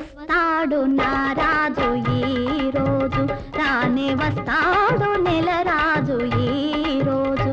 వస్తాడు నా రాజు ఈ రోజు. రానే వస్తాడు నెల రాజు